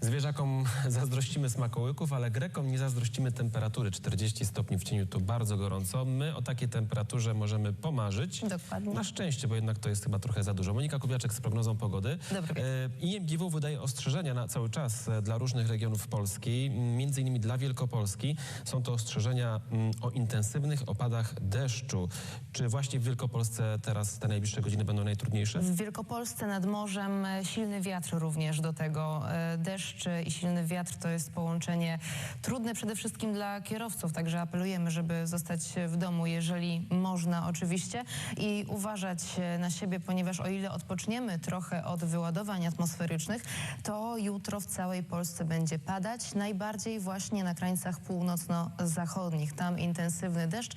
Zwierzakom zazdrościmy smakołyków, ale Grekom nie zazdrościmy temperatury. 40 stopni w cieniu to bardzo gorąco. My o takiej temperaturze możemy pomarzyć. Dokładnie. Na szczęście, bo jednak to jest chyba trochę za dużo. Monika Kubiaczek z prognozą pogody. Dobry E, IMGW wydaje ostrzeżenia na cały czas e, dla różnych regionów Polski, między innymi dla Wielkopolski. Są to ostrzeżenia m, o intensywnych opadach deszczu. Czy właśnie w Wielkopolsce teraz te najbliższe godziny będą najtrudniejsze? W Wielkopolsce nad morzem e, silny wiatr również do tego. E, Deszcz i silny wiatr to jest połączenie trudne przede wszystkim dla kierowców, także apelujemy, żeby zostać w domu, jeżeli można oczywiście i uważać na siebie, ponieważ o ile odpoczniemy trochę od wyładowań atmosferycznych, to jutro w całej Polsce będzie padać, najbardziej właśnie na krańcach północno-zachodnich. Tam intensywny deszcz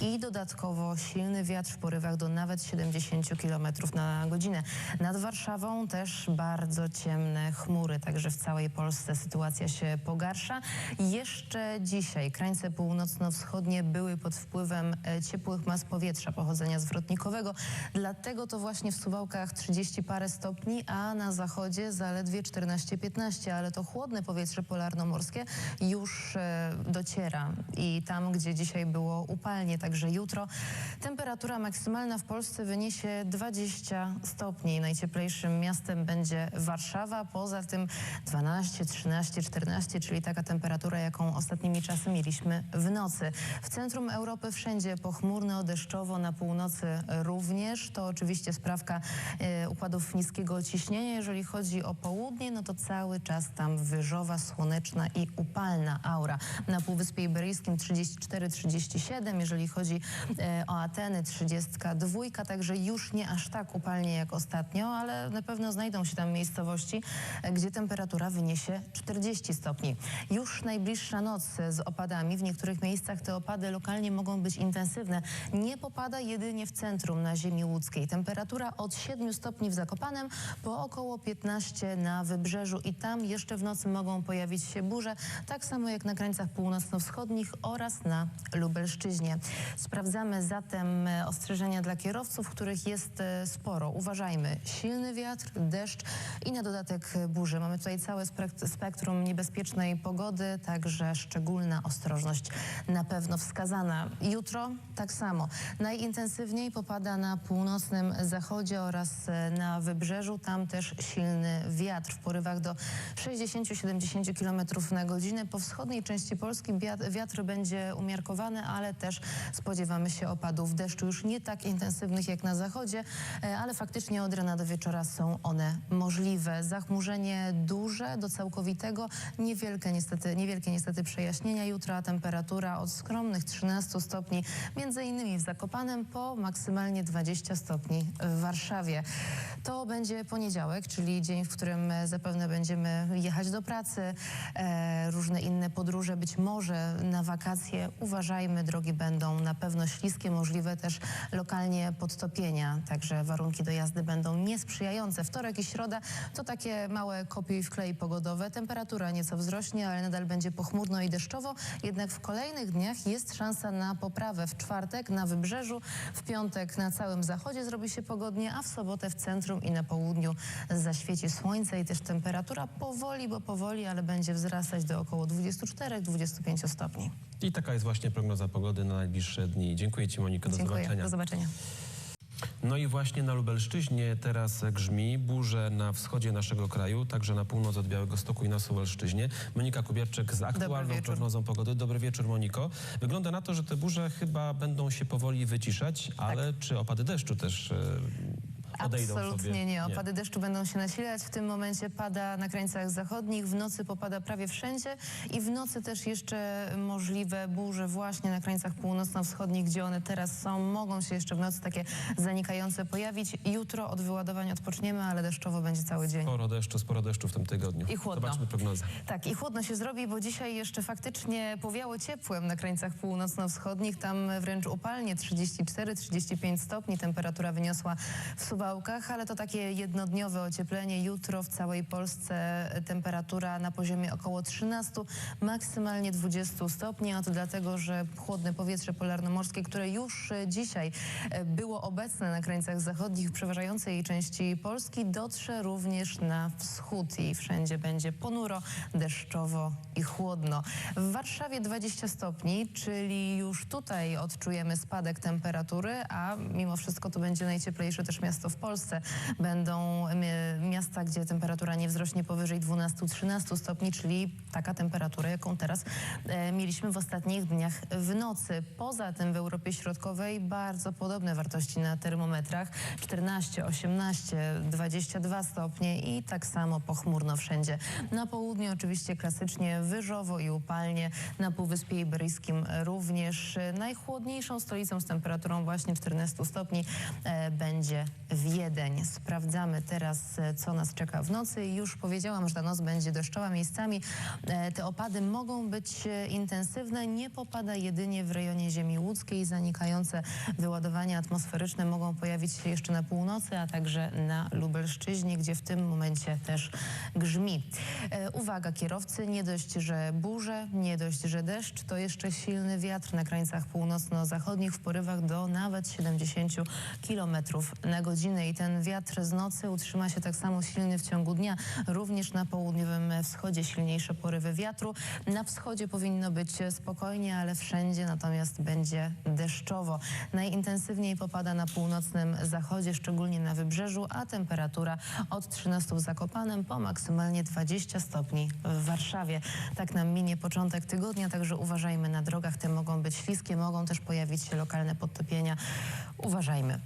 i dodatkowo silny wiatr w porywach do nawet 70 km na godzinę. Nad Warszawą też bardzo ciemne chmury, także w całej Polsce sytuacja się pogarsza. Jeszcze dzisiaj krańce północno-wschodnie były pod wpływem e, ciepłych mas powietrza pochodzenia zwrotnikowego, dlatego to właśnie w Suwałkach 30 parę stopni, a na zachodzie zaledwie 14-15, ale to chłodne powietrze polarnomorskie już e, dociera i tam, gdzie dzisiaj było upalnie, także jutro temperatura maksymalna w Polsce wyniesie 20 stopni. Najcieplejszym miastem będzie Warszawa, poza tym 12, 13, 14, czyli taka temperatura, jaką ostatnimi czasy mieliśmy w nocy. W centrum Europy wszędzie pochmurno, deszczowo, na północy również. To oczywiście sprawka e, układów niskiego ciśnienia. Jeżeli chodzi o południe, no to cały czas tam wyżowa, słoneczna i upalna aura. Na Półwyspie Iberyjskim 34-37, jeżeli chodzi e, o Ateny 32, także już nie aż tak upalnie jak ostatnio, ale na pewno znajdą się tam miejscowości, e, gdzie temperatura wyniesie 40 stopni. Już najbliższa noc z opadami. W niektórych miejscach te opady lokalnie mogą być intensywne. Nie popada jedynie w centrum na ziemi łódzkiej. Temperatura od 7 stopni w Zakopanem po około 15 na Wybrzeżu i tam jeszcze w nocy mogą pojawić się burze, tak samo jak na krańcach północno-wschodnich oraz na Lubelszczyźnie. Sprawdzamy zatem e, ostrzeżenia dla kierowców, których jest e, sporo. Uważajmy, silny wiatr, deszcz i na dodatek e, burzy. Mamy tutaj całe spektrum niebezpiecznej pogody, także szczególna ostrożność na pewno wskazana. Jutro tak samo. Najintensywniej popada na północnym zachodzie oraz e, na wybrzeżu. Tam też silny wiatr w porywach do 60-70 km na godzinę. Po wschodniej części Polski wiatr, będzie umiarkowany, ale też spodziewamy się opadów deszczu już nie tak intensywnych jak na zachodzie, e, ale faktycznie od rana do wieczora są one możliwe. Zachmurzenie duże do całkowitego, niewielkie niestety, niewielkie niestety przejaśnienia. Jutro temperatura od skromnych 13 stopni, między innymi w Zakopanem, po maksymalnie 20 stopni w Warszawie. To będzie poniedziałek, czyli dzień, w którym e, zapewne będziemy jechać do pracy, e, różne inne podróże, być może na wakacje. Uważajmy, drogi będą na pewno śliskie, możliwe też lokalnie podtopienia, także warunki do jazdy będą niesprzyjające. Wtorek i środa to takie małe kopiuj w klej pogodowe. Temperatura nieco wzrośnie, ale nadal będzie pochmurno i deszczowo. Jednak w kolejnych dniach jest szansa na poprawę. W czwartek na wybrzeżu, w piątek na całym zachodzie zrobi się pogodnie, a w sobotę w centrum i na południu zaświeci słońce i też temperatura powoli, bo powoli, ale będzie wzrastać do około 24-25 stopni. I taka jest właśnie prognoza pogody na najbliższe dni. Dziękuję Ci Moniko, do Dziękuję. zobaczenia. Do zobaczenia. No i właśnie na Lubelszczyźnie teraz grzmi burze na wschodzie naszego kraju, także na północ od Białegostoku i na Suwalszczyźnie. Monika Kubiarczyk z aktualną prognozą pogody. Dobry wieczór Moniko. Wygląda na to, że te burze chyba będą się powoli wyciszać, ale czy opady deszczu też e, odejdą. Absolutnie sobie? nie. Opady deszczu będą się nasilać. W tym momencie pada na krańcach zachodnich, w nocy popada prawie wszędzie i w nocy też jeszcze możliwe burze właśnie na krańcach północno-wschodnich, gdzie one teraz są. Mogą się jeszcze w nocy takie zanikające pojawić. Jutro od wyładowań odpoczniemy, ale deszczowo będzie cały dzień. Sporo deszczu, sporo deszczu w tym tygodniu. I chłodno. Zobaczmy prognozę. Tak, i chłodno się zrobi, bo dzisiaj jeszcze faktycznie powiało ciepłem na krańcach północno-wschodnich. Tam wręcz upalnie 34-35 stopni. Temperatura wyniosła w Suwałkach Suwałkach, ale to takie jednodniowe ocieplenie. Jutro w całej Polsce temperatura na poziomie około 13, maksymalnie 20 stopni. A to dlatego, że chłodne powietrze polarnomorskie, które już dzisiaj e, było obecne na krańcach zachodnich przeważającej części Polski, dotrze również na wschód i wszędzie będzie ponuro, deszczowo i chłodno. W Warszawie 20 stopni, czyli już tutaj odczujemy spadek temperatury, a mimo wszystko to będzie najcieplejsze też miasto w Polsce. Będą mi- miasta, gdzie temperatura nie wzrośnie powyżej 12-13 stopni, czyli taka temperatura, jaką teraz e, mieliśmy w ostatnich dniach w nocy. Poza tym w Europie Środkowej bardzo podobne wartości na termometrach 14, 18, 22 stopnie i tak samo pochmurno wszędzie. Na południu oczywiście klasycznie wyżowo i upalnie, na Półwyspie Iberyjskim również. Najchłodniejszą stolicą z temperaturą właśnie 14 stopni e, będzie Wiedeń. Sprawdzamy teraz, e, co nas czeka w nocy. Już powiedziałam, że ta noc będzie deszczowa miejscami. E, te opady mogą być e, intensywne. Nie popada jedynie w rejonie ziemi łódzkiej. Zanikające wyładowania atmosferyczne mogą pojawić się jeszcze na północy, a także na Lubelszczyźnie, gdzie w tym momencie też grzmi. Uwaga kierowcy, nie dość, że burze, nie dość, że deszcz, to jeszcze silny wiatr na krańcach północno-zachodnich w porywach do nawet 70 km na godzinę i ten wiatr z nocy utrzyma się tak samo silny w ciągu dnia. Również na południowym wschodzie silniejsze porywy wiatru. Na wschodzie powinno być spokojnie, ale wszędzie natomiast będzie deszczowo. Najintensywniej popada na północnym zachodzie, szczególnie na wybrzeżu, a temperatura od 13 w Zakopanem po maksymalnie 20 stopni w Warszawie. Tak nam minie początek tygodnia, także uważajmy na drogach. Te mogą być śliskie, mogą też pojawić się lokalne podtopienia. Uważajmy.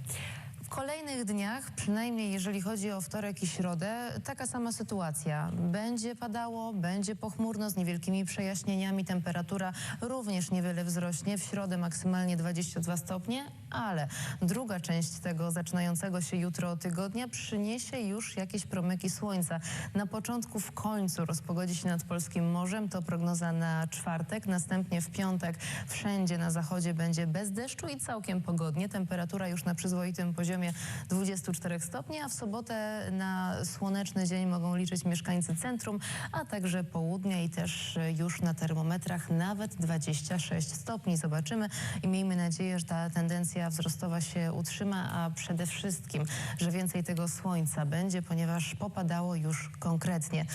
Kolejnych dniach, przynajmniej jeżeli chodzi o wtorek i środę, taka sama sytuacja. Będzie padało, będzie pochmurno z niewielkimi przejaśnieniami. Temperatura również niewiele wzrośnie. W środę maksymalnie 22 stopnie, ale druga część tego zaczynającego się jutro tygodnia przyniesie już jakieś promyki słońca. Na początku, w końcu rozpogodzi się nad Polskim Morzem. To prognoza na czwartek. Następnie w piątek wszędzie na zachodzie będzie bez deszczu i całkiem pogodnie. Temperatura już na przyzwoitym poziomie 24 stopni, a w sobotę na słoneczny dzień mogą liczyć mieszkańcy centrum, a także południa i też już na termometrach nawet 26 stopni. Zobaczymy i miejmy nadzieję, że ta tendencja wzrostowa się utrzyma, a przede wszystkim, że więcej tego słońca będzie, ponieważ popadało już konkretnie.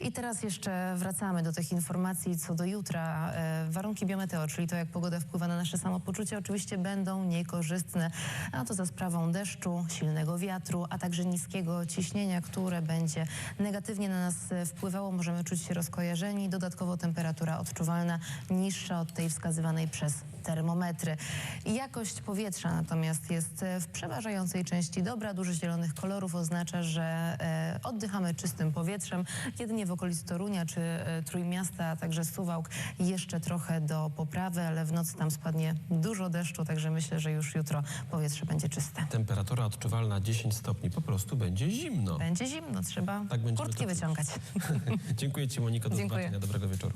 I teraz jeszcze wracamy do tych informacji co do jutra. E, warunki biometeo, czyli to jak pogoda wpływa na nasze samopoczucie, oczywiście będą niekorzystne, a to za sprawą deszczu, silnego wiatru, a także niskiego ciśnienia, które będzie negatywnie na nas e, wpływało. Możemy czuć się rozkojarzeni. Dodatkowo temperatura odczuwalna niższa od tej wskazywanej przez termometry. Jakość powietrza natomiast jest e, w przeważającej części dobra. Dużo zielonych kolorów oznacza, że e, oddychamy czystym powietrzem. Jedynie w okolicy Torunia czy e, Trójmiasta, a także Suwałk jeszcze trochę do poprawy, ale w nocy tam spadnie dużo deszczu, także myślę, że już jutro powietrze będzie czyste. Temperatura odczuwalna 10 stopni, po prostu będzie zimno. Będzie zimno, trzeba Tak kurtki wyciągać. Dziękuję Ci Moniko, do Dziękuję. zobaczenia, dobrego wieczoru.